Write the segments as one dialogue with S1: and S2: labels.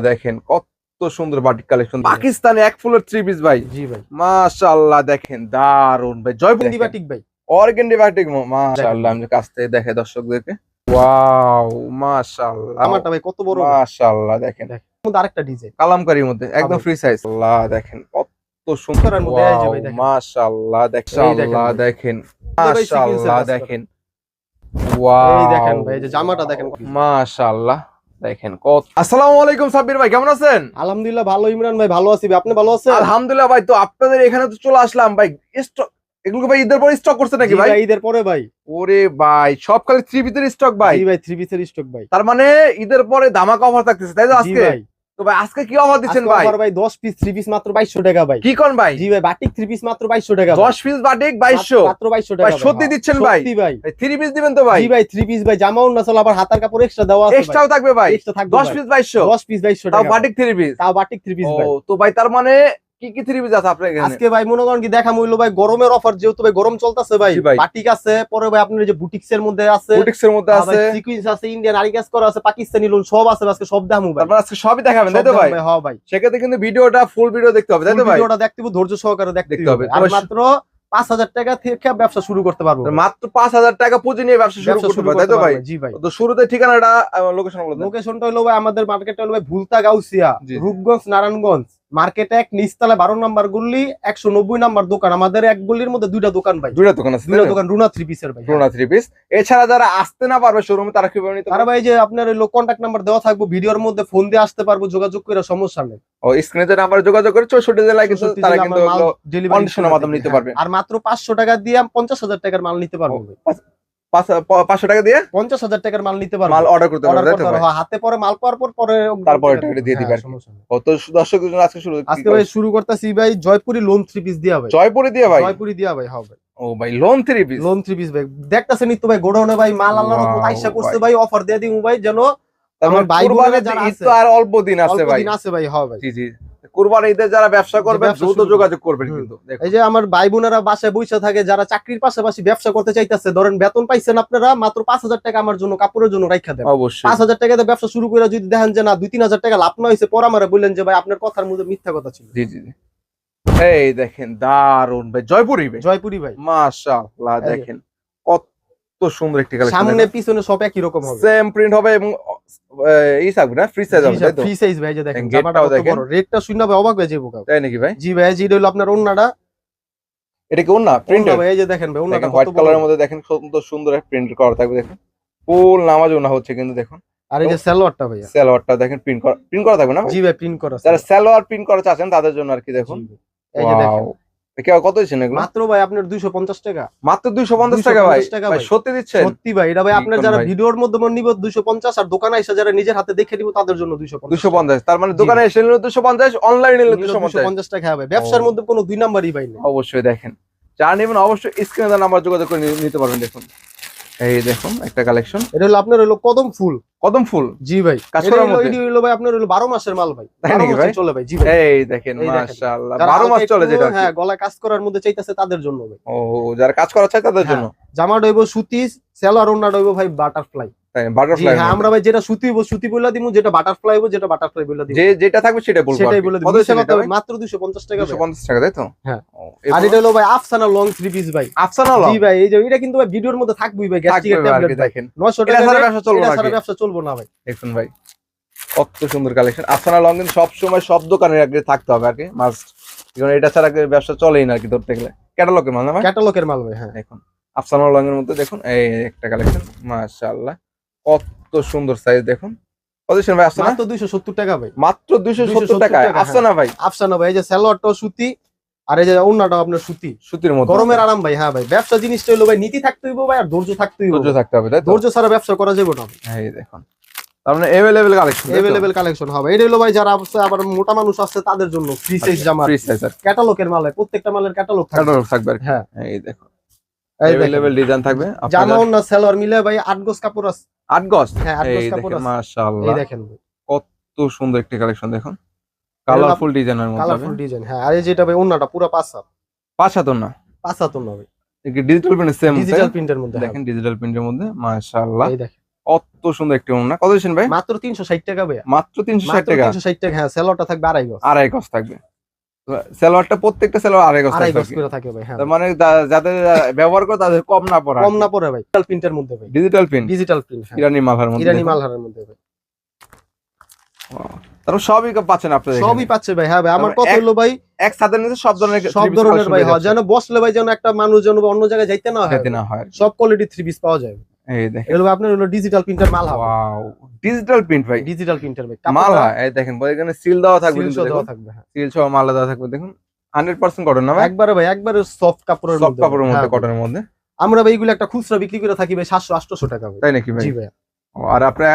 S1: দেখেন কত সুন্দর বাটিক কালেকশন পাকিস্তানি এক ফুলের থ্রি পিস ভাই।
S2: জি ভাই।
S1: মাশাআল্লাহ দেখেন দারুণ ভাই। জয়পুর
S2: হিন্দি বাটিক ভাই।
S1: অর্গেন্ডি বাটিক মাশাআল্লাহ আমি কাছ থেকে দেখে দর্শকদেরকে। ওয়াও মাশাআল্লাহ।
S2: আমারটা ভাই কত বড়।
S1: মাশাআল্লাহ দেখেন।
S2: মধ্যে আরেকটা ডিজাইন
S1: কালামকারীর মধ্যে একদম ফ্রি সাইজ আল্লাহ দেখেন কত সুন্দর
S2: সুন্দরের মধ্যে এই যে ভাই দেখেন।
S1: মাশাআল্লাহ মাশাআল্লাহ দেখেন
S2: ভাই। sequence এর
S1: মাশাআল্লাহ দেখেন। ওয়াও
S2: দেখেন ভাই, যে জামাটা দেখেন।
S1: মাশাআল্লাহ দেখেন কত আসসালামু আলাইকুম সাব্বির ভাই কেমন আছেন?
S2: আলহামদুলিল্লাহ ভালো ইমরান ভাই ভালো আছি। আপনি ভালো আছেন?
S1: আলহামদুলিল্লাহ ভাই তো আপনাদের এখানে তো চলে আসলাম ভাই। স্টক এগুলো ভাই ঈদের পর স্টক করছে নাকি ভাই?
S2: ঈদের পরে ভাই।
S1: ওরে ভাই সব খালি থ্রি পিসের স্টক ভাই।
S2: ভাই থ্রি পিসের স্টক ভাই।
S1: তার মানে ঈদের পরে ধামাকা অফার থাকতেছে তাই তো আজকে?
S2: ভাই।
S1: তো ভাই আজকে কি অফার দিচ্ছেন ভাই?
S2: ভাই 10 পিস পিস মাত্র 2200 টাকা ভাই।
S1: কি কোন ভাই?
S2: জি ভাই বাটিক পিস মাত্র 2200 টাকা ভাই।
S1: দশ পিস বাটিক বাইশশো।
S2: মাত্র 2200 টাকা
S1: ভাই, সত্যি দিচ্ছেন ভাই?
S2: সত্যি ভাই।
S1: থ্রি পিস দিবেন তো ভাই?
S2: জি ভাই পিস ভাই জামা চল আবার হাতার কাপড় এক্সট্রা দেওয়া আছে
S1: এক্সট্রাও থাকবে ভাই?
S2: এক্সট্রা থাকবে
S1: পিস
S2: 10 পিস 2200
S1: তাও বাটিক পিস
S2: তাও বাটিক পিস ভাই
S1: ও তো ভাই তার মানে কি কি থ্রি পিস আছে আপনার এখানে?
S2: আজকে ভাই মনে করেন কি দেখা ভাই গরমের অফার যেহেতু ভাই গরম চলতেছে ভাই বাটিক আছে পরে ভাই আপনার যে বুটিক্স এর মধ্যে আছে।
S1: বুটিক্স এর মধ্যে আছে।
S2: সিকুয়েন্স আছে ইন্ডিয়ান আরিকাস করা আছে পাকিস্তানি লোন সব আছে আজকে সব দামু ভাই।
S1: তার আজকে সবই দেখাবেন তাই তো ভাই?
S2: হ্যাঁ ভাই।
S1: সেক্ষেত্রে কিন্তু ভিডিওটা ফুল ভিডিও দেখতে হবে তাই তো ভাই?
S2: ভিডিওটা দেখতে হবে ধৈর্য সহকারে দেখতে
S1: হবে।
S2: আর মাত্র পাঁচ হাজার টাকা থেকে ব্যবসা শুরু করতে পারব।
S1: মাত্র পাঁচ হাজার টাকা পুঁজি নিয়ে ব্যবসা শুরু করতে তাই তো ভাই?
S2: জি ভাই।
S1: তো শুরুতে ঠিকানাটা লোকেশন বলে
S2: লোকেশনটা হলো ভাই আমাদের মার্কেটটা হলো ভাই ভুলতা গাউসিয়া। রূপগঞ্জ নারায়ণগঞ্জ। মার্কেট এক নিচতলা বারো নাম্বার গুল্লি একশো নব্বই নাম্বার দোকান। আমাদের এক গুল্লির মধ্যে দুইটা দোকান ভাই।
S1: দুইটা দোকান আছে
S2: দুইটা দোকান রুনা থ্রি পিসের ভাই।
S1: পুরোনা থ্রি পিস এছাড়া যারা আসতে না পারবে শোরুমে তারা কীভাবে নিতে
S2: তারা
S1: পারবে?
S2: ভাই যে আপনার হলো কন্ট্যাক্ট নাম্বার দেওয়া থাকব ভিডিওর মধ্যে ফোন দিয়ে আসতে পারব যোগাযোগ করে সমস্যা নেই।
S1: ও স্ক্রিনে যে নাম্বারে যোগাযোগ করে চৌষট্টি জেলায় কিন্তু তারা কিন্তু
S2: করে
S1: মাধ্যমে নিতে। পারবে।
S2: আর মাত্র পাঁচশো টাকা দিয়ে পঞ্চাশ হাজার টাকার মাল নিতে পারব
S1: পাঁচশো টাকা দিয়ে?
S2: পঞ্চাশ হাজার টাকার মাল নিতে পারব।
S1: মাল অর্ডার করতে পারব
S2: হ্যাঁ, হাতে পরে মাল পাওয়ার পর পরে
S1: তারপরে টাকাটা দিয়ে
S2: হ্যাঁ,
S1: তো দর্শক আজকে শুরু
S2: আজকে ভাই শুরু করতেছি ভাই জয়পুরি লোন থ্রি পিস দিয়া ভাই।
S1: জয়পুরে দিয়ে ভাই?
S2: জয়পুরি দিয়া ভাই হবে
S1: ও ভাই lawn three piece
S2: lawn three piece ভাই। দেখতেছেন তো ভাই গোডাউনে ভাই মাল আল্লাহ
S1: Wow,
S2: আইসা করছে
S1: ভাই।
S2: অফার দিয়ে দিমু ভাই যেন
S1: আমার
S2: ভাই বোনেরা যারা আছে,
S1: আর অল্প দিন আছে ভাই।
S2: দিন আছে ভাই হবে ভাই।
S1: জি জি। কুরবান ঈদে যারা ব্যবসা করবেন
S2: ব্যবসা
S1: দ্রুত যোগাযোগ করবেন কিন্তু।
S2: এই যে আমার ভাই বোনেরা বাসায় বসে থাকে যারা চাকরির পাশাপাশি ব্যবসা করতে চাইতেছে ধরেন বেতন পাইছেন আপনারা মাত্র পাঁচ হাজার টাকা আমার জন্য কাপড়ের জন্য রাখা দেন।
S1: অবশ্যই।
S2: পাঁচ হাজার টাকাতে ব্যবসা শুরু করে যদি দেখেন যে না দুই তিন হাজার টাকা লাভ না হয়েছে পর আমার বললেন যে ভাই আপনার কথার মধ্যে মিথ্যা কথা ছিল।
S1: জি জি জি। এই দেখেন দারুণ ভাই জয়পুরি ভাই?
S2: জয়পুরি ভাই।
S1: মাশাআল্লাহ দেখেন। সুন্দর একটি কালেকশন
S2: সামনে পিছনে সব একই রকম হবে।
S1: সেম প্রিন্ট হবে এবং এই থাকবে না? ফ্রি সাইজ হবে
S2: ফ্রি সাইজ ভাই যে দেখেন জামাটা কত। বড়। রেটটা শুনে ভাই অবাক হয়ে যাব
S1: তাই নাকি ভাই?
S2: জি ভাই জি হলো আপনার ওন্নাটা।
S1: এটা কি ওন্না? প্রিন্ট
S2: ভাই এই যে দেখেন ভাই ওন্নাটা
S1: হোয়াইট কালারের মধ্যে দেখেন সুন্দর সুন্দর প্রিন্ট করা থাকবে দেখেন। ফুল নামাজ ওনা হচ্ছে কিন্তু দেখুন।
S2: আর এই যে সালোয়ারটা ভাইয়া।
S1: সালোয়ারটা দেখেন প্রিন্ট করা প্রিন্ট করা থাকবে না
S2: জি ভাই প্রিন্ট করা
S1: যারা সালোয়ার। প্রিন্ট করা চাচ্ছেন তাদের জন্য আর কি দেখুন।
S2: এই যে দেখেন।
S1: কত দিচ্ছেন এগুলো?
S2: মাত্র ভাই আপনার 250 টাকা।
S1: মাত্র দুইশো পঞ্চাশ টাকা ভাই।
S2: 250 টাকা
S1: ভাই
S2: ভাই।
S1: সত্যি দিচ্ছে
S2: সত্যি ভাই এটা ভাই আপনার যারা ভিডিওর মধ্যে নিব 250 আর দোকানে এসে যারা নিজের হাতে দেখে নিব তাদের জন্য 250
S1: দুশো পঞ্চাশ তার মানে দোকানে এসে নিলে দুশো পঞ্চাশ অনলাইনে নিলে দুশো পঞ্চাশ।
S2: টাকা হবে। ব্যবসার মধ্যে কোনো দুই নাম্বারই ভাই
S1: অবশ্যই দেখেন। যা নেবেন অবশ্যই স্ক্রিনে আমার নাম্বার যোগাযোগ করে নিতে পারবেন দেখুন। এই দেখুন একটা কালেকশন
S2: এটা হলো আপনার হলো কদম ফুল।
S1: কদম ফুল?
S2: জি ভাই।
S1: কাজ করার মধ্যে?
S2: এটা হলো ভাই আপনার হলো 12 মাসের মাল ভাই। 12
S1: নাকি ভাই?
S2: চলে ভাই জি ভাই।
S1: এই দেখেন মাশাআল্লাহ
S2: যারা
S1: বারো মাস চলে যেটা
S2: হ্যাঁ গলায় কাজ করার মধ্যে চাইতেছে তাদের জন্য ভাই।
S1: ও যারা কাজ করা চায় তাদের
S2: হ্যাঁ।
S1: জন্য?
S2: জামা ডইব সুতি সেলার ওন্না ডইব ভাই বাটারফ্লাই।
S1: বাটারফ্লাই
S2: হ্যাঁ আমরা ভাই যেটা সুতি সুতি বইলা দিমু যেটা বাটারফ্লাই হইব যেটা বাটারফ্লাই বইলা দিমু।
S1: যে যেটা থাকবে সেটা বলব
S2: সেটাই বলে দিমু।
S1: দিচ্ছেন
S2: মিশা
S1: এটা
S2: কথা
S1: ভাই?
S2: মাত্র 250 টাকা
S1: দুশো
S2: ভাই।
S1: পঞ্চাশ টাকা তাই তো?
S2: হ্যাঁ। আর এটা হলো ভাই আফসানা লং থ্রি পিস ভাই।
S1: আফসানা লং
S2: জি ভাই এই যে এটা কিন্তু ভাই ভিডিওর মধ্যে থাকবই ভাই গ্যাস্ট্রিকের
S1: থাকবে
S2: ট্যাবলেট
S1: দেখেন।
S2: 900 টাকা
S1: ছাড়া ব্যবসা চলবে না
S2: ছাড়া ব্যবসা চলবো না ভাই।
S1: দেখুন ভাই কত সুন্দর কালেকশন আফসানা লং কিন্তু সবসময় সব দোকানে আগে থাকতে হবে কি মাস্ট কারণ এটা ছাড়া আগে ব্যবসা চলেই না আর কি ধরতে গেলে। ক্যাটালগের মাল না ভাই?
S2: ক্যাটালগের মাল ভাই হ্যাঁ।
S1: দেখুন আফসানা লং এর মধ্যে দেখুন এই একটা কালেকশন মাশাআল্লাহ। কত সুন্দর সাইজ দেখুন। দিচ্ছেন ভাই আফসানা
S2: মাত্র 270 টাকা ভাই।
S1: মাত্র
S2: 270
S1: টাকায়
S2: টাকা,
S1: আফসানা ভাই?
S2: আফসানা ভাই এই যে সালোয়ারটাও সুতি আর এই যে ওন্নাটাও আপনার সুতি।
S1: সুতির মধ্যে।
S2: গরমের আরাম ভাই হ্যাঁ ভাই। ব্যবসা জিনিসটা হলো ভাই নীতি থাকতে হইব ভাই আর ধৈর্য থাকতে হইব।
S1: ধৈর্য থাকতে হবে তাই
S2: ধৈর্য ছাড়া ব্যবসা করা যাবে না
S1: এই দেখুন। তার মানে এভেলেবেল কালেকশন
S2: এভেলেবেল কালেকশন হবে। এটা হলো ভাই যারা আবার মোটা মানুষ আছে তাদের জন্য ফ্রি সাইজ জামা
S1: ফ্রি সাইজ
S2: ক্যাটালগের মাল হয় প্রত্যেকটা মালের ক্যাটালগ থাকবে।
S1: ক্যাটালগ থাকবে
S2: হ্যাঁ।
S1: এই দেখুন। এভেলেবেল ডিজাইন থাকবে।
S2: জামা
S1: আপনাদের
S2: সালোয়ার মিলে ভাই আট গজ কাপড় আছে।
S1: আট গজ?
S2: হ্যাঁ আট গজ কাপড় আছে। এই দেখেন
S1: কত সুন্দর একটি কালেকশন দেখুন। কালারফুল ডিজাইনের মধ্যে
S2: কালারফুল ডিজাইন হ্যাঁ। আর এই যেটা ভাই ওন্নাটা পুরো পাঁচ হাত
S1: পাঁচ হাত না
S2: পাঁচ হাত ওন্না ভাই
S1: ডিজিটাল প্রিন্ট সেম
S2: ডিজিটাল প্রিন্টের মধ্যে হ্যাঁ।
S1: দেখেন ডিজিটাল প্রিন্টের মধ্যে মাশাআল্লাহ।
S2: এই দেখেন।
S1: কত সুন্দর একটি ওড়না। কত দিচ্ছেন ভাই?
S2: মাত্র তিনশো ষাট টাকা ভাই
S1: মাত্র তিনশো ষাট
S2: মাত্র
S1: টাকা।
S2: তিনশো ষাট টাকা হ্যাঁ সেলোটা থাকবে আড়াই গজ।
S1: আড়াই গজ থাকবে। সালোয়ারটা প্রত্যেকটা সালোয়ার আড়াই গজ
S2: আড়াই গজ করে থাকে ভাই হ্যাঁ।
S1: মানে যাদের ব্যবহার করে তাদের কম না পড়া
S2: কম না পড়ে ভাই ডিজিটাল প্রিন্টের মধ্যে ভাই।
S1: ডিজিটাল প্রিন্ট
S2: ডিজিটাল প্রিন্ট হ্যাঁ।
S1: ইরানি মালহার মধ্যে
S2: ইরানি। মালহারের মধ্যে ভাই।
S1: তারপর সবই পাচ্ছেন
S2: সবই পাচ্ছে ভাই হ্যাঁ ভাই। আমার
S1: তারপরে
S2: কথা হলো ভাই
S1: এক সাথে সব ধরনের
S2: সব ধরনের ভাই হয় যেন বসলে ভাই যেন একটা মানুষ যেন অন্য জায়গায় যাইতে না হয়
S1: হয়।
S2: সব কোয়ালিটি থ্রি পিস পাওয়া যায়।
S1: এই দেখেন।
S2: এগুলো আপনার হলো ডিজিটাল প্রিন্টার মাল হবে।
S1: ওয়াও ডিজিটাল প্রিন্ট ভাই।
S2: ডিজিটাল প্রিন্টার ভাই।
S1: মাল হয় এই দেখেন বই এখানে সিল দেওয়া থাকবে
S2: দেওয়া থাকবে হ্যাঁ।
S1: সিল সহ মাল দেওয়া থাকবে দেখুন। 100% কটন না ভাই?
S2: একবারে ভাই একবারে সফট কাপড়ের
S1: কাপড়ের মধ্যে
S2: হ্যাঁ
S1: কটনের মধ্যে।
S2: আমরা ভাই এগুলো একটা খুচরা বিক্রি করে থাকি ভাই সাতশো আটশো টাকা ভাই।
S1: তাই নাকি ভাই?
S2: জি ভাই
S1: আর আপনার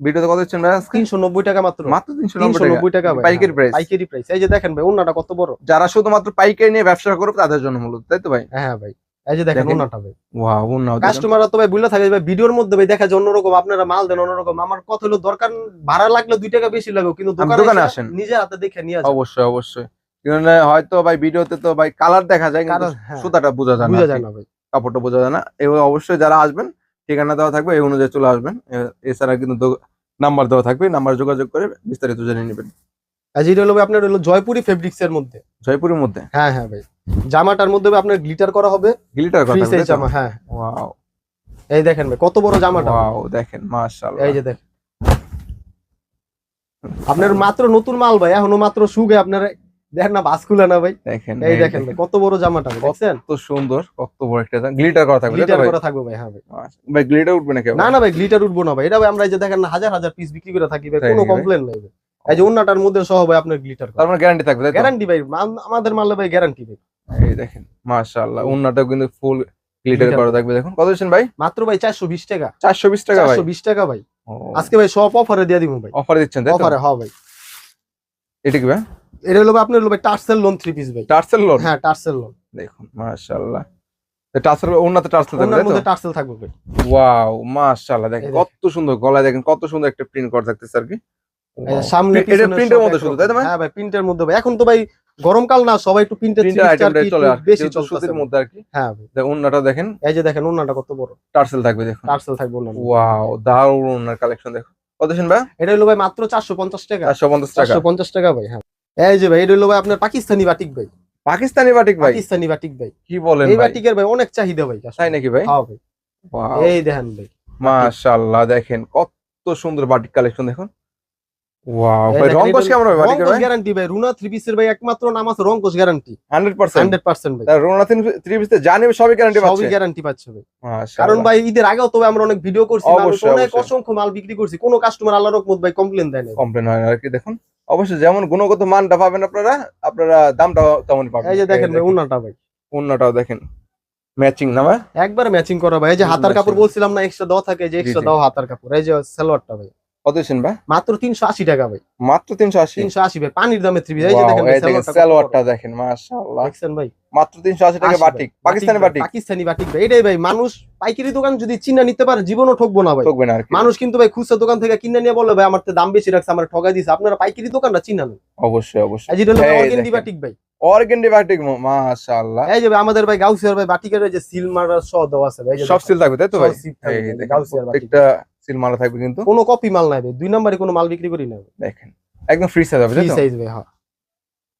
S1: ভিডিওতে কত দিচ্ছেন ভাই আজকে?
S2: তিনশো নব্বই টাকা মাত্র।
S1: মাত্র 390
S2: তিনশো
S1: টাকা
S2: ভাই
S1: পাইকারি
S2: হ্যাঁ,
S1: প্রাইস
S2: পাইকারি প্রাইস এই যে দেখেন ভাই কত বড়।
S1: যারা শুধুমাত্র পাইকারি নিয়ে ব্যবসা করবে তাদের জন্য মূলত তাই তো ভাই?
S2: হ্যাঁ ভাই। এই যে দেখেন
S1: দেখেন।
S2: ওনাটা ভাই।
S1: ওয়াও ওন্নাও
S2: কাস্টমাররা তো ভাই বুঝলে থাকে ভাই ভিডিওর মধ্যে ভাই দেখা যায় অন্যরকম আপনারা মাল দেন অন্যরকম। আমার কথা হলো দরকার ভাড়া লাগলে টাকা বেশি লাগবে কিন্তু দোকানে
S1: আসেন।
S2: নিজে হাতে দেখে নিয়ে আসেন
S1: অবশ্যই অবশ্যই। হয়তো ভাই ভিডিওতে তো ভাই কালার দেখা যায় কিন্তু
S2: হ্যাঁ,
S1: সুতাটা বোঝা যায় না
S2: বোঝা যায় না ভাই।
S1: কাপড়টা বোঝা যায় না। এবং অবশ্যই যারা আসবেন ঠিকানা দেওয়া থাকবে এই অনুযায়ী চলে আসবেন। এছাড়া কিন্তু নাম্বার দেওয়া থাকবে নাম্বার যোগাযোগ করে বিস্তারিত জেনে নেবেন।
S2: আর যেটা হলো আপনার হলো জয়পুরি ফেব্রিক্স এর মধ্যে।
S1: জয়পুরের মধ্যে?
S2: হ্যাঁ হ্যাঁ ভাই। জামাটার মধ্যে আপনার গ্লিটার করা হবে।
S1: গ্লিটার করা
S2: সাইজ জামা হ্যাঁ।
S1: ওয়াও
S2: এই দেখেন ভাই কত বড় জামাটা।
S1: ওয়াও দেখেন মাশাআল্লাহ।
S2: এই যে দেখেন। আপনার মাত্র নতুন মাল ভাই এখনও মাত্র সুগে আপনার দেখেন না বাস খুলে না ভাই।
S1: দেখেন
S2: এই দেখেন ভাই কত বড় জামাটা দেখছেন?
S1: কত সুন্দর কত বড় একটা গ্লিটার করা থাকবে
S2: গ্লিটার করা থাকবে ভাই হ্যাঁ ভাই।
S1: ভাই গ্লিটার উঠবে না কেউ?
S2: না না ভাই গ্লিটার উঠবো না ভাই। এটা ভাই আমরা এই যে দেখেন না হাজার হাজার পিস বিক্রি করে থাকি ভাই কোনো কমপ্লেন নাই ভাই। এই যে অন্যটার মধ্যে সহ ভাই আপনার গ্লিটার
S1: তার মানে গ্যারান্টি থাকবে তাই তো?
S2: গ্যারান্টি ভাই আম- আমাদের মালে ভাই গ্যারান্টি ভাই।
S1: এই দেখেন মাশাআল্লাহ উন্নাটাও কিন্তু ফুল গ্লিটার করা থাকবে দেখুন। কত দিচ্ছেন ভাই?
S2: মাত্র ভাই চারশো বিশ টাকা।
S1: 420 টাকা ভাই?
S2: চারশো বিশ টাকা ভাই। আজকে ভাই সব অফারে দিয়ে দিব ভাই।
S1: অফারে দিচ্ছেন তাই তো?
S2: অফারে হ্যাঁ ভাই।
S1: এটা কি ভাই?
S2: এটা হলো ভাই আপনার হলো ভাই টার্সেল লোন থ্রি পিস ভাই।
S1: টার্সেল লোন
S2: হ্যাঁ টার্সেল লোন
S1: দেখুন মাশাআল্লাহ। টার্সেল টার্সেল থাকবে
S2: ওনার
S1: তাই তো?
S2: মধ্যে টার্সেল থাকবে ভাই।
S1: ওয়াও মাশাআল্লাহ দেখেন। কত সুন্দর গলায় দেখেন কত সুন্দর একটা প্রিন্ট করা থাকতেছে আর কি।
S2: সামনে
S1: এটা প্রিন্টের মধ্যে শুধু তাই তো ভাই?
S2: হ্যাঁ ভাই প্রিন্টের মধ্যে ভাই। এখন তো ভাই গরমকাল না সবাই একটু প্রিন্টের বেশি
S1: সুতির মধ্যে আর কি।
S2: হ্যাঁ
S1: উন্নাটা দেখেন।
S2: এই যে দেখেন ওনাটা কত বড়।
S1: টার্সেল থাকবে দেখুন।
S2: টার্সেল থাকবে
S1: ওয়াও দারুণ উন্নার কালেকশন দেখুন কত ভাই?
S2: এটা হলো ভাই মাত্র চারশো পঞ্চাশ টাকা।
S1: 450 টাকা।
S2: চারশো পঞ্চাশ টাকা ভাই হ্যাঁ। এই যে ভাই এটা হলো ভাই আপনার পাকিস্তানি বাটিক ভাই।
S1: পাকিস্তানি বাটিক ভাই?
S2: পাকিস্তানি বাটিক ভাই।
S1: কি বলেন
S2: এই বাটিকের ভাই অনেক চাহিদা ভাই
S1: তাই নাকি ভাই?
S2: হ্যাঁ ভাই।
S1: ওয়াও।
S2: এই দেখেন ভাই।
S1: মাশাআল্লাহ দেখেন কত সুন্দর বাটিক কালেকশন দেখুন। ওয়াও ভাই কেমন হবে ভাই?
S2: গ্যারান্টি ভাই রুনা থ্রি পিসের ভাই একমাত্র নাম আছে রংকশ গ্যারান্টি
S1: 100%
S2: হান্ড্রেড পার্সেন্ট ভাই।
S1: তার রোনা থ্রি পিসতে জানি সবই গ্যারান্টি
S2: সবই গ্যারান্টি পাচ্ছে ভাই। কারণ ভাই ঈদের আগেও তো আমরা অনেক ভিডিও করছি অনেক অসংখ্য মাল বিক্রি করছি কোনো কাস্টমার আল্লাহ রকমত ভাই কমপ্লেন দেয় না
S1: কমপ্লেন হয় আর কি দেখুন অবশ্যই যেমন গুণগত মানটা পাবেন আপনারা আপনারা দামটা তেমনই পাবেন।
S2: এই যে দেখেন ভাই উন্নাটা ভাই।
S1: অন্যটাও দেখেন ম্যাচিং না ভাই?
S2: একবার ম্যাচিং করা ভাই এই যে হাতার কাপড় বলছিলাম না এক্সট্রা দাও থাকে যে এক্সট্রা দাও হাতার কাপড় এই যে সালোয়ারটা ভাই।
S1: কত দিচ্ছেন ভাই?
S2: মাত্র তিনশো আশি টাকা ভাই।
S1: মাত্র তিনশো আশি?
S2: তিনশো আশি ভাই। পানির দামে থ্রি এই যে দেখেন ভাই, সালোয়ারটা কত বড়।
S1: সালোয়ারটা দেখেন মাশাআল্লাহ।
S2: দেখছেন ভাই?
S1: মাত্র তিনশো আশি টাকা batik Pakistani batik
S2: Pakistani batik ভাই। এটাই ভাই মানুষ পাইকারি দোকান যদি চিনা নিতে পারে জীবনও ঠকবো না ভাই।
S1: ঠকবে না
S2: মানুষ কিন্তু ভাই খুচরা দোকান থেকে কিনে নিয়ে বলে ভাই আমার তো দাম বেশি রাখছে আমার ঠগাই দিছে। আপনারা পাইকারি দোকানটা চিনা নেন
S1: অবশ্যই। অবশ্যই।
S2: বাটিক ভাই।
S1: অর্গেন্ডি বাটিক মাশাআল্লাহ।
S2: এই যে আমাদের ভাই গাউসিয়ার ভাই বাটিকের ওই যে সিল মারা সহ দেওয়া আছে ভাই
S1: সব সিল থাকবে তাই তো ভাই?
S2: থাকবে
S1: এই
S2: ভাই,
S1: দেখেন
S2: গাউসিয়ার বাটিক।
S1: প্রত্যেকটা সিল মারা থাকবে কিন্তু।
S2: কোনো কপি মাল নাই ভাই দুই নম্বরে কোনো মাল বিক্রি করি না
S1: দেখেন একদম ফ্রি সাইজ হবে
S2: ফ্রি সাইজ ভাই হ্যাঁ।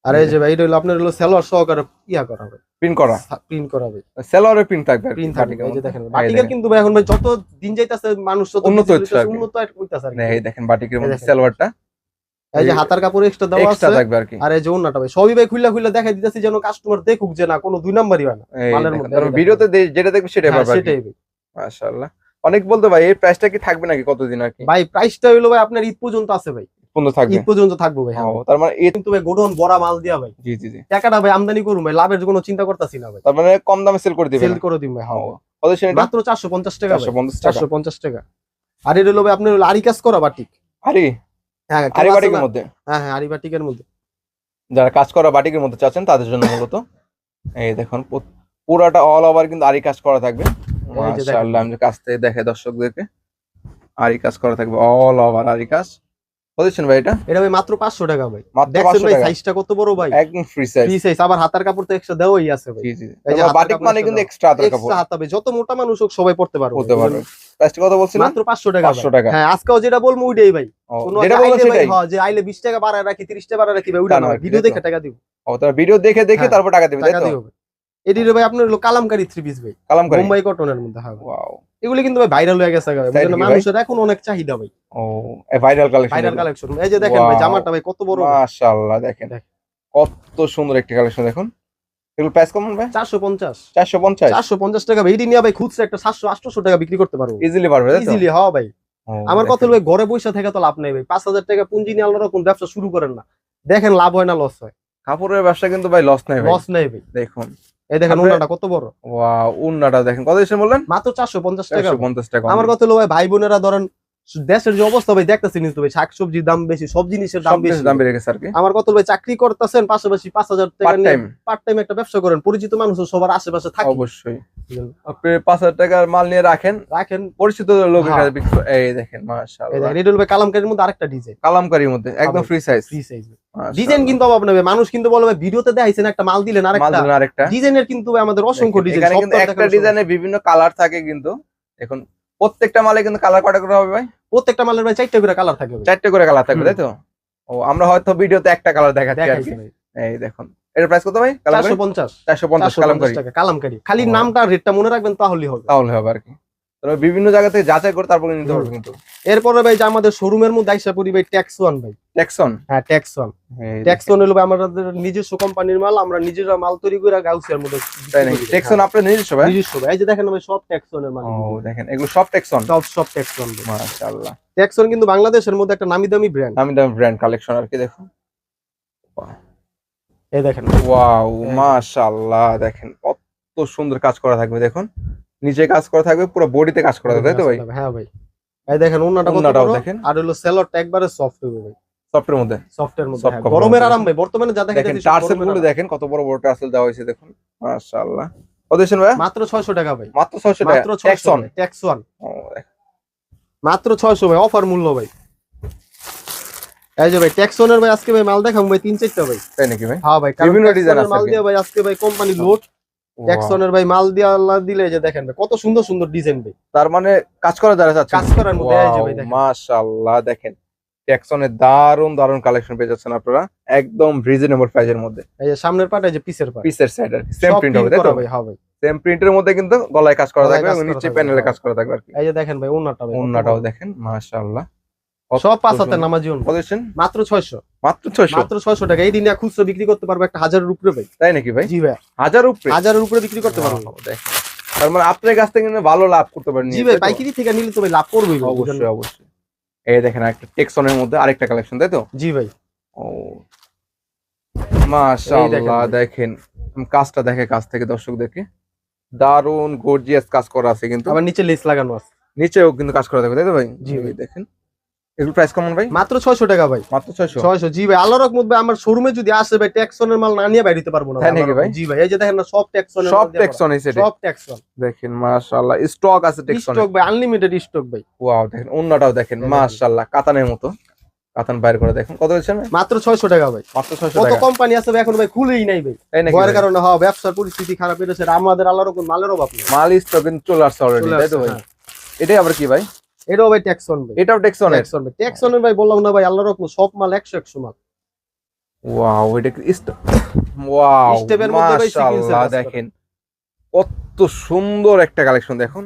S2: আর এই যে ভাই এটা হলো আপনার হলো সেলর সহকারে ইয়া করা হবে।
S1: প্রিন্ট করা?
S2: প্রিন্ট করা হবে।
S1: সেলরে প্রিন্ট থাকবে
S2: প্রিন্ট থাকবে এই যে দেখেন বাটিকের কিন্তু ভাই এখন ভাই যত দিন যাইতাছে মানুষ তত
S1: উন্নত হচ্ছে আর
S2: উন্নত হইতাছে আর
S1: এই দেখেন বাটিকের মধ্যে
S2: দেখেন। এই যে হাতার কাপড় এক্সট্রা দেওয়া আছে
S1: থাকবে আর কি।
S2: আর এই যে ওন্নাটা ভাই সবই ভাই খুললা খুললা দেখাই দিতেছি যেন কাস্টমার দেখুক যে না কোনো দুই নাম্বারই হয় না মালের মধ্যে।
S1: ভিডিওতে যেটা দেখবে সেটাই
S2: হ্যাঁ,
S1: পাবে
S2: সেটাই।
S1: মাশাআল্লাহ। অনেক বলতে ভাই এই প্রাইসটা কি থাকবে নাকি কতদিন আর কি?
S2: ভাই প্রাইসটা হইল ভাই আপনার ঈদ পর্যন্ত আছে ভাই।
S1: বন্ধ থাকবে।
S2: ঈদ পর্যন্ত থাকব ভাই হ্যাঁ।
S1: তার মানে এই
S2: কিন্তু ভাই গোডন বড়া মাল দিয়া ভাই।
S1: জি জি জি।
S2: টাকাটা ভাই আমদানি করুন ভাই লাভের কোনো চিন্তা করতেছি না ভাই।
S1: তার মানে কম দামে সেল করে দিবেন।
S2: সেল করে দিন ভাই হ্যাঁ।
S1: কত সেটা?
S2: মাত্র চারশো পঞ্চাশ টাকা ভাই।
S1: 450 টাকা।
S2: চারশো পঞ্চাশ টাকা। আর এটা হলো ভাই আপনার হলো আরি কাজ করা বাটিক।
S1: আরে?
S2: হ্যাঁ
S1: আরে
S2: কেউ আছে
S1: বাটিকের
S2: না?
S1: মধ্যে।
S2: হ্যাঁ হ্যাঁ আরি বাটিকের মধ্যে।
S1: যারা কাজ করা বাটিকের মধ্যে চাচ্ছেন তাদের জন্য মূলত। এই দেখুন পুরাটা অল ওভার কিন্তু আরি কাজ করা থাকবে। মাশাআল্লাহ আমি কাছ থেকে দেখে দর্শকদেরকে আরি কাজ করা থাকবে অল ওভার আরি কাজ। কত কত দিচ্ছেন ভাই এটা?
S2: এটা ভাই মাত্র পাঁচশো টাকা ভাই।
S1: মাত্র
S2: দেখছেন
S1: পাঁচশো
S2: ভাই সাইজটা কত বড় ভাই?
S1: একদম ফ্রি সাইজ
S2: ফ্রি সাইজ আবার হাতার কাপড় তো দেওয়াই আছে ভাই।
S1: জি জি বাটিক মানে কিন্তু এক্সট্রা হাতের কাপড়।
S2: এক্সট্রা হাতা যত মোটা মানুষ হোক সবাই পড়তে পারবে।
S1: হতে পারবে। প্রাইসটা কত বলছিলেন?
S2: মাত্র পাঁচশো টাকা
S1: 500 টাকা।
S2: হ্যাঁ আজকেও যেটা ওইটাই ভাই।
S1: যেটা বলব
S2: ভাই,
S1: সেটাই।
S2: হ্যাঁ, যে আইলে বিশ টাকা বাড়ায় রাখি তিরিশ টাকা বাড়ায় রাখি ভাই
S1: না
S2: ভিডিও দেখে টাকা দিব
S1: ও ভিডিও দেখে দেখে
S2: হ্যাঁ,
S1: তারপর টাকা দিবেন তাই তো?
S2: দিব ভাই। আপনার হলো কালামকারী থ্রি পিস ভাই।
S1: কালাম করি
S2: মুম্বাই কটনের মধ্যে
S1: ওয়াও
S2: এগুলি কিন্তু ভাই ভাইরাল হয়ে গেছে ভাই? মানুষের এখন অনেক চাহিদা ভাই।
S1: ও ভাইরাল কালেকশন
S2: ভাইরাল কালেকশন এই যে দেখেন ভাই জামাটা ভাই কত বড়।
S1: মাশাআল্লাহ দেখেন। কত সুন্দর একটা কালেকশন দেখুন। এগুলো প্রাইস কেমন ভাই?
S2: চারশো পঞ্চাশ।
S1: 450
S2: চারশো পঞ্চাশ টাকা ভাই। নিয়ে ভাই খুচরা একটা সাতশো আটশো টাকা বিক্রি করতে পারব।
S1: ইজিলি পারবে
S2: ইজিলি হওয়া ভাই। আমার কথা। হলো ঘরে বসে থেকে তো লাভ নেই ভাই। পাঁচ হাজার টাকা পুঁজি নিয়ে আল্লাহ রকম ব্যবসা শুরু করেন না। দেখেন লাভ হয় না লস হয়।
S1: কাপড়ের ব্যবসা কিন্তু ভাই লস নাই ভাই।
S2: লস নাই ভাই।
S1: দেখুন।
S2: এই দেখেন উন্নাটা কত বড়?
S1: ওয়াও উন্নাটা দেখেন। কত বললেন?
S2: মাত্র চারশো পঞ্চাশ টাকা।
S1: পঞ্চাশ টাকা।
S2: আমার কথা হলো ভাই বোনেরা ধরেন দেশের যে অবস্থা ভাই দেখতেছি কিন্তু ভাই শাকসবজির দাম বেশি সব জিনিসের দাম বেশি।
S1: দাম বেড়ে গেছে আর কি।
S2: আমার হলো ভাই চাকরি করতেছেন পাশাপাশি পাঁচ হাজার টাকা
S1: পার্ট টাইম
S2: পার্ট টাইম একটা ব্যবসা করেন পরিচিত মানুষ সবার আশেপাশে থাকে।
S1: অবশ্যই। আপনি পাঁচ হাজার টাকার মাল নিয়ে রাখেন
S2: রাখেন।
S1: পরিচিত লোকের
S2: হ্যাঁ।
S1: কাছে এই দেখেন মাশাআল্লাহ।
S2: এটা হলো ভাই কালামকারীর মধ্যে আরেকটা ডিজাইন
S1: কালামকারীর মধ্যে একদম free size
S2: free size design কিন্তু অভাব নেবে মানুষ কিন্তু বলে ভাই ভিডিওতে দেখাইছেন একটা মাল দিলেন
S1: মাল
S2: আরেকটা
S1: আরেকটা।
S2: ডিজাইনের কিন্তু ভাই আমাদের অসংখ্য ডিজাইন
S1: এখানে কিন্তু একটা ডিজাইনে বিভিন্ন কালার থাকে কিন্তু। এখন প্রত্যেকটা মালে কিন্তু কালার কটা করে হবে ভাই।
S2: প্রত্যেকটা মালের ভাই চারটে করে কালার থাকবে
S1: চারটে করে কালার থাকবে তাই তো? ও আমরা হয়তো ভিডিওতে একটা কালার দেখাচ্ছি আর কি। এই দেখুন। এর প্রাইস কত ভাই? কালার
S2: চারশো পঞ্চাশ।
S1: চারশো পঞ্চাশ
S2: চারশো
S1: কালাম করি
S2: টাকা কালামকারী। খালি। নামটা রেটটা মনে রাখবেন তাহলেই হবে।
S1: তাহলে হবে আর কি। তবে বিভিন্ন জায়গা থেকে যাচাই করে তারপরে নিতে পারবে কিন্তু।
S2: এরপরে ভাই যে আমাদের শোরুমের মধ্যে আইসা পড়ি ভাই ট্যাক্স ওয়ান ভাই।
S1: ট্যাক্সন
S2: হ্যাঁ ট্যাক্স ওয়ান ট্যাক্স ওয়ান হলো ভাই আমাদের নিজস্ব কোম্পানির মাল আমরা নিজেরা মাল তৈরি করে গাউসিয়ার মধ্যে
S1: তাই নাকি। ট্যাক্সন আপনার নিজস্ব ভাই?
S2: নিজস্ব ভাই। এই যে দেখেন ভাই সব ট্যাক্স ওয়ানের মাল।
S1: ও দেখেন এগুলো সব ট্যাক্সন
S2: সব সব ট্যাক্স ওয়ান
S1: মাশাআল্লাহ।
S2: ট্যাক্স ওয়ান কিন্তু বাংলাদেশের মধ্যে একটা নামি দামি ব্র্যান্ড
S1: নামি দামি ব্র্যান্ড কালেকশন আর কি দেখুন।
S2: এই দেখেন।
S1: ওয়াও। মাশাআল্লাহ দেখেন কত সুন্দর কাজ করা থাকবে দেখুন। নিচে কাজ করা থাকবে পুরো বডিতে কাজ করা থাকবে তাই তো ভাই?
S2: হ্যাঁ ভাই। এই দেখেন ওন্নাটা কত বড়?
S1: দেখেন।
S2: আর হলো সেলরটা একবারে সফট হবে ভাই।
S1: সফটের মধ্যে?
S2: সফটের মধ্যে হ্যাঁ, গরমের আরাম ভাই। বর্তমানে যা
S1: দেখেন টার্সেলগুলো দেখেন কত বড় বড় টার্সেল দেওয়া হয়েছে দেখুন। মাশাআল্লাহ। কত ভাই
S2: মাত্র 600 টাকা ভাই।
S1: মাত্র 600 টাকা?
S2: মাত্র 600 ট্যাক্স ওয়ান মাত্র 600 ভাই অফার মূল্য ভাই। এই যে ভাই ট্যাক্সনের ভাই আজকে ভাই মাল দেখাম ভাই তিন চারটা ভাই।
S1: তাই নাকি ভাই?
S2: হ্যাঁ ভাই
S1: বিভিন্ন
S2: ডিজাইনের
S1: আছে
S2: মাল দিয়ে ভাই আজকে ভাই কোম্পানি লোড ট্যাক্সনের ভাই মাল দিয়ে আল্লাহ দিলে যে দেখেন কত সুন্দর সুন্দর ডিজাইন ভাই।
S1: তার মানে কাজ করা যারা চাচ্ছে
S2: কাজ করার মধ্যে
S1: মাশাআল্লাহ দেখেন। ট্যাক্সনের দারুণ দারুণ কালেকশন পেয়ে যাচ্ছেন আপনারা। একদম রিজনেবল প্রাইজের মধ্যে।
S2: এই যে সামনের পাট যে পিসের পাট।
S1: পিসের সাইড আর সেম প্রিন্ট হবে তাই তো?
S2: হ্যাঁ
S1: সেম প্রিন্টের মধ্যে কিন্তু গলায় কাজ করা থাকবে এবং নিচে প্যানেলে। কাজ করা থাকবে আর কি।
S2: এই যে দেখেন ভাই ওন্নাটা ভাই বড়।
S1: দেখেন মাশাআল্লাহ।
S2: সব পাঁচ হাতে নামাজি ওন্না। মাত্র 600
S1: মাত্র 600
S2: মাত্র 600 টাকা। এই দিনে খুচরা বিক্রি করতে পারবে একটা হাজারের উপরে ভাই।
S1: তাই নাকি ভাই?
S2: জি ভাই।
S1: হাজার উপরে?
S2: হাজারের উপরে বিক্রি করতে পারবে।
S1: Wow, তার মানে আপনার কাছ থেকে ভালো লাভ করতে পারেন
S2: জি ভাই পাইকারি থেকে নিলে তো ভাই লাভ করবেই
S1: অবশ্যই অবশ্যই। এই দেখেন একটা টেক্সনের মধ্যে আরেকটা কালেকশন তাই তো?
S2: জি ভাই।
S1: ও। মাশাআল্লাহ। দেখেন কাজটা দেখে কাছ থেকে দর্শক দেখে দারুণ গর্জিয়াস কাজ করা আছে কিন্তু।
S2: আবার নিচে লেস লাগানো আছে।
S1: নিচেও কিন্তু কাজ করা থাকবে তাই তো ভাই?
S2: জি ভাই।
S1: দেখেন। এগুলো প্রাইস কেমন ভাই?
S2: মাত্র 600 টাকা ভাই।
S1: মাত্র ছয়শো?
S2: 600 জি ভাই। আল্লাহর রহমত ভাই আমার শোরুমে যদি আসে ভাই ট্যাক্সনের মাল না নিয়ে বাইরে পারব না
S1: তাই নাকি ভাই?
S2: জি ভাই এই যে দেখেন না সব
S1: সব টেক্সন এই সেটে।
S2: সব ট্যাক্সন
S1: দেখেন মাশাআল্লাহ স্টক আছে
S2: স্টক ভাই আনলিমিটেড স্টক ভাই।
S1: ওয়াও দেখেন অন্যটাও দেখেন। মাশাআল্লাহ কাতানের মতো। কাতান বাইর করে দেখেন কত হচ্ছে
S2: মাত্র 600 টাকা ভাই।
S1: মাত্র ছয়শো
S2: কত কোম্পানি আছে ভাই এখন ভাই খুলেই নাই ভাই। ভয়ের কারণে হওয়া ব্যবসার পরিস্থিতি খারাপ হয়েছে আমাদের আল্লাহর রকম মালের অভাব নেই।
S1: মাল স্টক চলে আসছে অলরেডি তাই তো ভাই?
S2: হ্যাঁ।
S1: এটাই আবার কি ভাই?
S2: এটাও ভাই ট্যাক্সন ভাই।
S1: এটাও টেক্সনের
S2: ট্যাক্সন ভাই। ট্যাক্সনের ভাই বললাম না ভাই আল্লাহর রকম সব মাল 100 100 মাল।
S1: ওয়াও এটা ওয়াও
S2: স্টেপের মধ্যে ভাই কাজ
S1: দেখেন কত সুন্দর একটা কালেকশন দেখুন।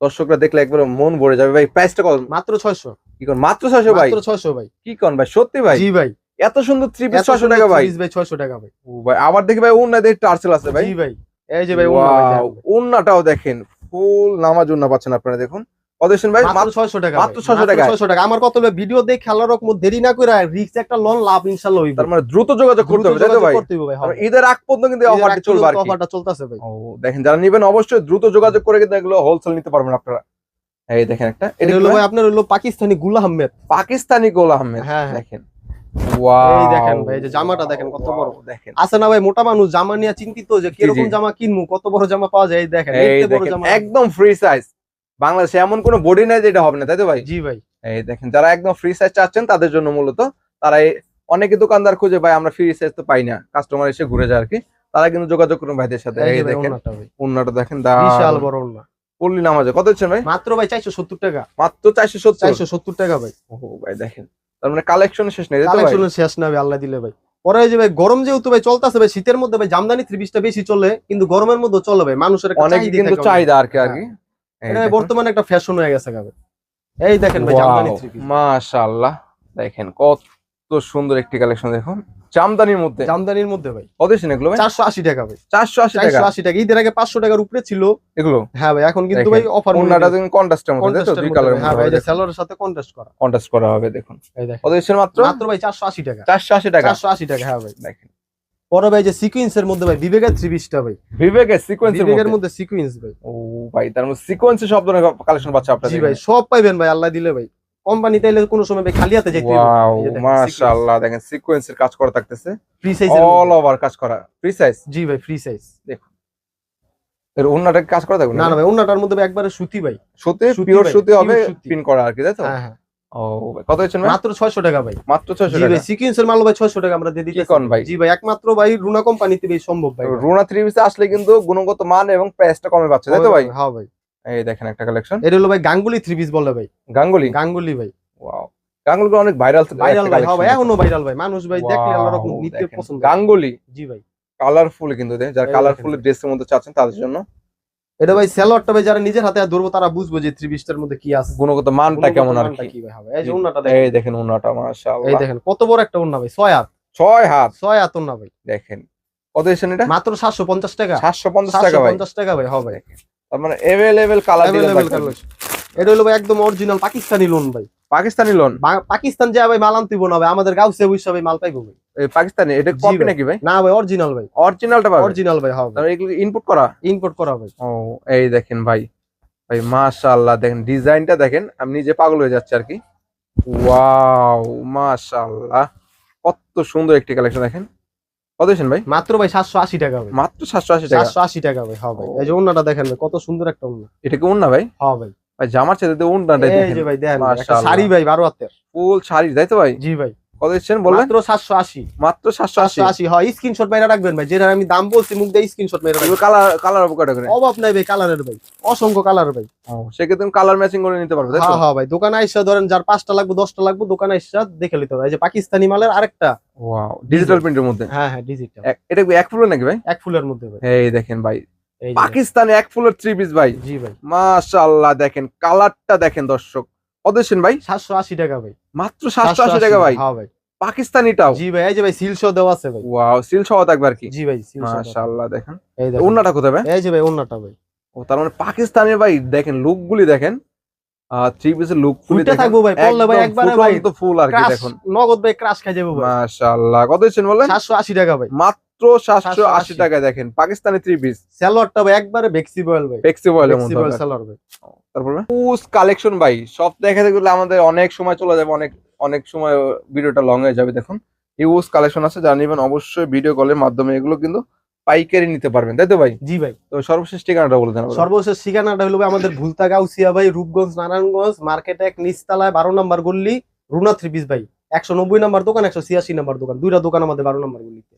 S1: দর্শকরা দেখলে একবার মন ভরে যাবে ভাই প্রাইসটা কত?
S2: মাত্র 600
S1: কি কোন মাত্র 600 ভাই?
S2: মাত্র 600 ভাই।
S1: কি কোন ভাই সত্যি ভাই?
S2: জি ভাই।
S1: এত সুন্দর থ্রি পিস
S2: এত
S1: 600 টাকা ভাই।
S2: series ভাই 600 টাকা ভাই।
S1: ও ভাই আবার দেখি ভাই দেখি টার্সেল আছে ভাই।
S2: জি ভাই। এই যে ভাই ওন্না
S1: ওয়াও
S2: দেখেন।
S1: উন্নাটাও দেখেন ফুল নামাজ উন্না পাচ্ছেন আপনারা দেখুন। কত দিচ্ছেন ভাই
S2: মাত্র 600 টাকা
S1: মাত্র 600 টাকা।
S2: 600 টাকা। আমার কত ভিডিও দেখে রকম দেরি না একটা লোন লাভ ইনশাআল্লাহ হইবে।
S1: তার মানে দ্রুত যোগাযোগ করতে হবে তাই তো ভাই?
S2: করতে হবে ভাই
S1: তার মানে ঈদের আগ পর্যন্ত কিন্তু অফারটি চলবে আর কি।
S2: অফারটা চলতেছে ভাই।
S1: ও দেখেন যারা নিবেন অবশ্যই দ্রুত যোগাযোগ করে কিন্তু এগুলো হোলসেল নিতে পারবেন আপনারা। এই দেখেন একটা
S2: এটা হলো ভাই? আপনার হলো পাকিস্তানি গুল আহমেদ।
S1: পাকিস্তানি গোল আহমেদ
S2: হ্যাঁ, হ্যাঁ।
S1: দেখেন।
S2: এই দেখেন ভাই, যে জামাটা দেখেন কত বড়।
S1: Wow, দেখেন।
S2: আছে না ভাই মোটা মানুষ জামা নিয়ে চিন্তিত যে কীরকম জামা কিনবো কত বড় জামা পাওয়া যায় এই দেখেন
S1: একদম ফ্রি সাইজ বাংলাদেশে এমন কোনো বডি নাই যেটা হবে না তাই তো ভাই?
S2: জি ভাই।
S1: এই দেখেন যারা একদম ফ্রি সাইজ চাচ্ছেন তাদের জন্য মূলত তারা অনেকে দোকানদার খুঁজে ভাই আমরা ফ্রি সাইজ তো পাই না কাস্টমার এসে ঘুরে যায় আর কি। তারা কিন্তু যোগাযোগ করুন ভাইদের সাথে।
S2: এই
S1: দেখেন উন্নাটা দেখেন
S2: বিশাল বড় ওন্না
S1: পল্লী নামাজে কত দিচ্ছেন ভাই?
S2: মাত্র ভাই চারশো সত্তর টাকা।
S1: মাত্র চারশো সত্তর।
S2: চারশো সত্তর টাকা ভাই।
S1: ও ভাই দেখেন তার মানে কালেকশন শেষ নেই?
S2: কালেকশনের শেষ না ভাই আল্লাহ দিলে ভাই। পরে যে ভাই গরম যেহেতু ভাই চলতেছে ভাই শীতের মধ্যে ভাই জামদানি পিসটা বেশি চলে কিন্তু গরমের মধ্যে চলে ভাই মানুষের
S1: অনেক কিন্তু চাহিদা আর কি আর কি। এই
S2: এটা বর্তমানে একটা ফ্যাশন হয়ে গেছে গাবে। এই দেখেন ভাই জামদানি থ্রি পিস
S1: মাশাআল্লাহ। দেখেন কত সুন্দর একটি কালেকশন দেখুন। জামদানির মধ্যে।
S2: জামদানির মধ্যে ভাই।
S1: কত দিচ্ছেন এগুলো ভাই?
S2: চারশো আশি টাকা ভাই।
S1: চারশো আশি টাকা?
S2: চারশো আশি টাকা। ঈদের আগে পাঁচশো টাকার উপরে ছিল।
S1: এগুলো?
S2: হ্যাঁ ভাই এখন কিন্তু ভাই অফার
S1: ওন্নাটা দেখুন কন্ট্রাস্টের মধ্যে তো দুই কালারের
S2: হ্যাঁ ভাই এটা সেলরের সাথে কন্ট্রাস্ট করা।
S1: কন্ট্রাস্ট করা হবে দেখুন।
S2: এই দেখেন।
S1: কত দিচ্ছেন মাত্র?
S2: মাত্র ভাই চারশো আশি টাকা।
S1: চারশো আশি টাকা?
S2: চারশো আশি টাকা হ্যাঁ ভাই।
S1: দেখেন।
S2: পরে ভাই যে সিকুয়েন্সের মধ্যে ভাই বিবেকের থ্রি পিসটা ভাই।
S1: বিবেকের সিকোয়েন্সের
S2: বিবেকের
S1: মধ্যে
S2: সিকুয়েন্স ভাই।
S1: ও ভাই তার মধ্যে সিকোয়েন্সে সব ধরনের কালেকশন পাচ্ছে আপনাদের
S2: জি ভাই সব পাইবেন ভাই আল্লাহ দিলে ভাই। কোম্পানি তাইলে কোনো সময় ভাই খালি হাতে যাইতে
S1: ওয়াও মাশাআল্লাহ দেখেন সিকোয়েন্সের কাজ করা থাকতেছে।
S2: ফ্রি সাইজ
S1: অল ওভার কাজ করা। ফ্রি সাইজ
S2: জি ভাই ফ্রি সাইজ
S1: এর ওন্নাটা কাজ করা থাকবে?
S2: না না ভাই ওন্নাটার মধ্যে একবারে সুতি ভাই।
S1: সুতি
S2: সুতি
S1: পিওর সুতি হবে পিন করা আর কি তাই তো?
S2: হ্যাঁ হ্যাঁ।
S1: ও কত
S2: মাত্র 600 টাকা ভাই।
S1: মাত্র 600
S2: জি
S1: টাকা?
S2: ভাই মাল ভাই 600 টাকা আমরা দিয়ে দিতেছি।
S1: কোন ভাই?
S2: জি ভাই একমাত্র ভাই রুনা কোম্পানিতে ভাই সম্ভব ভাই।
S1: রুনা থ্রি পিসে আসলে কিন্তু গুণগত মান এবং প্রাইসটা কমে পাচ্ছে তাই তো ভাই?
S2: হ্যাঁ ভাই।
S1: এই দেখেন একটা কালেকশন
S2: এটা হলো ভাই গাঙ্গুলি থ্রি পিস বলে ভাই।
S1: গাঙ্গুলি?
S2: গাঙ্গুলি ভাই।
S1: ওয়াও গাঙ্গুলি অনেক ভাইরাল
S2: ভাইরাল ভাই হ্যাঁ ভাই এখনও ভাইরাল ভাই। মানুষ ভাই দেখলে আল্লাহ রকম নিতে পছন্দ।
S1: গাঙ্গুলি?
S2: জি ভাই।
S1: কালারফুল কিন্তু যারা কালারফুল। ড্রেসের মধ্যে চাচ্ছেন তাদের জন্য।
S2: এটা ভাই সেলরটা ভাই যারা নিজের হাতে ধরবো তারা বুঝব যে থ্রি পিসটার মধ্যে কি আছে।
S1: গুণগত মানটা কেমন আর কি?
S2: হবে? এই যে দেখেন।
S1: এই দেখেন
S2: এই দেখেন কত বড় একটা উন্না ভাই ছয় হাত।
S1: ছয় হাত?
S2: ছয় হাত উন্না ভাই।
S1: দেখেন কত এসেন এটা?
S2: মাত্র সাতশো পঞ্চাশ টাকা।
S1: 750 টাকা ভাই।
S2: পঞ্চাশ টাকা ভাই হবে।
S1: তার মানে এভেলেবেল কালার
S2: colour। এটা হলো ভাই একদম অরিজিনাল পাকিস্তানি লোন ভাই।
S1: পাকিস্তানি লোন
S2: পাকিস্তান যে ভাই মাল আনতিব না ভাই আমাদের গাউসে বুঝছে ভাই মাল পাইবো ভাই।
S1: এই পাকিস্তানি? এটা কপি
S2: ভাই।
S1: নাকি ভাই?
S2: না ভাই অরিজিনাল ভাই।
S1: অরিজিনালটা পাবে
S2: অরিজিনাল ভাই হবে।
S1: তাহলে এগুলো ইনপুট করা?
S2: ইম্পোর্ট করা ভাই।
S1: ও এই দেখেন ভাই। ভাই মাশাআল্লাহ দেখেন ডিজাইনটা দেখেন আমি নিজে পাগল হয়ে যাচ্ছি আর কি। ওয়াও মাশাআল্লাহ। কত সুন্দর একটি কালেকশন দেখেন। কত দিয়েছেন ভাই?
S2: মাত্র ভাই সাতশো আশি টাকা ভাই।
S1: মাত্র সাতশো আশি টাকা?
S2: সাতশো আশি টাকা ভাই হবে। এই যে উন্নাটা দেখেন ভাই কত সুন্দর একটা উন্না
S1: এটা কি উন্না ভাই?
S2: হ্যাঁ ভাই
S1: ভাই জামার চাইতে উন্নাটাই
S2: এই যে ভাই দেখেন একটা শাড়ি ভাই বারো হাতের।
S1: ফুল শাড়ি তাই তো ভাই?
S2: জি ভাই।
S1: কত দিচ্ছেন বললেন?
S2: মাত্র সাতশো আশি।
S1: মাত্র সাতশো আশি।
S2: সাতশো আশি হয় স্ক্রিনশট মেরে রাখবেন ভাই যেটা আমি দাম বলছি মুখ দিয়ে স্ক্রিনশট মেরে রাখবেন।
S1: কালার কালার অবকাটা করে?
S2: অভাব নাই ভাই কালারের ভাই অসংখ্য কালার ভাই।
S1: সেক্ষেত্রে কালার ম্যাচিং করে নিতে পারবে
S2: হ্যাঁ হ্যাঁ ভাই দোকানে আইসা ধরেন যার পাঁচটা লাগবে দশটা লাগবে দোকানে আইসা দেখে নিতে হবে। এই যে পাকিস্তানি মালের আরেকটা।
S1: ওয়াও ডিজিটাল প্রিন্টের মধ্যে?
S2: হ্যাঁ হ্যাঁ ডিজিটাল
S1: এটা এক ফুলের নাকি ভাই?
S2: এক ফুলের মধ্যে ভাই।
S1: এই দেখেন ভাই পাকিস্তানি এক ফুলের থ্রি পিস ভাই।
S2: জি ভাই।
S1: মাশাআল্লাহ দেখেন কালারটা দেখেন দর্শক। অদেশেন ভাই?
S2: সাতশো আশি টাকা ভাই।
S1: মাত্র সাতশো আশি টাকা ভাই।
S2: হ্যাঁ ভাই।
S1: পাকিস্তানিটাও?
S2: জি ভাই এই যে ভাই সিল শো দেওয়া আছে ভাই।
S1: ওয়াও সিল থাকবে আর কি?
S2: জি ভাই সিল শো
S1: মাশাআল্লাহ দেখেন।
S2: এই দেখেন।
S1: উন্নাটা কোথায় ভাই?
S2: এই যে ভাই ওন্নাটা ভাই।
S1: ও তার মানে পাকিস্তানি ভাই দেখেন লুক গুলি দেখেন থ্রি পিসের লুক
S2: থাকব ভাই পড়লে ভাই একবারে ভাই
S1: তো ফুল আর কি দেখুন।
S2: নগদ ভাই ক্রাশ খাই যাব ভাই।
S1: মাশাআল্লাহ কত দিচ্ছেন
S2: সাতশো আশি টাকা ভাই।
S1: মাত্র সাতশো আশি
S2: 780
S1: টাকায় দেখেন পাকিস্তানি থ্রি পিস
S2: স্যালোয়ারটা একবারে ভেক্সিবল ভাই।
S1: ফ্লেক্সিবল
S2: ফ্লেক্সিবল স্যালোয়ার ভাই।
S1: তারপরে? পুস কালেকশন ভাই সব দেখাতে গেলে আমাদের অনেক সময় চলে যাবে অনেক অনেক সময় ভিডিওটা লং হয়ে যাবে দেখুন। ইউজ কালেকশন আছে যারা নিবেন অবশ্যই ভিডিও কলের মাধ্যমে এগুলো কিন্তু পাইকারি নিতে পারবেন তাই তো ভাই?
S2: জি ভাই।
S1: তো সর্বশেষ ঠিকানাটা বলে দেন
S2: সর্বশেষ ঠিকানাটা হলো আমাদের ভুলতা গাউসিয়া ভাই রূপগঞ্জ নারায়ণগঞ্জ মার্কেট এক নিচতলায় বারো নম্বর গল্লি রুনা থ্রি পিস ভাই। একশো নব্বই নম্বর দোকান একশো ছিয়াশি নম্বর দোকান। দুইটা দোকান আমাদের বারো নম্বর গল্লিতে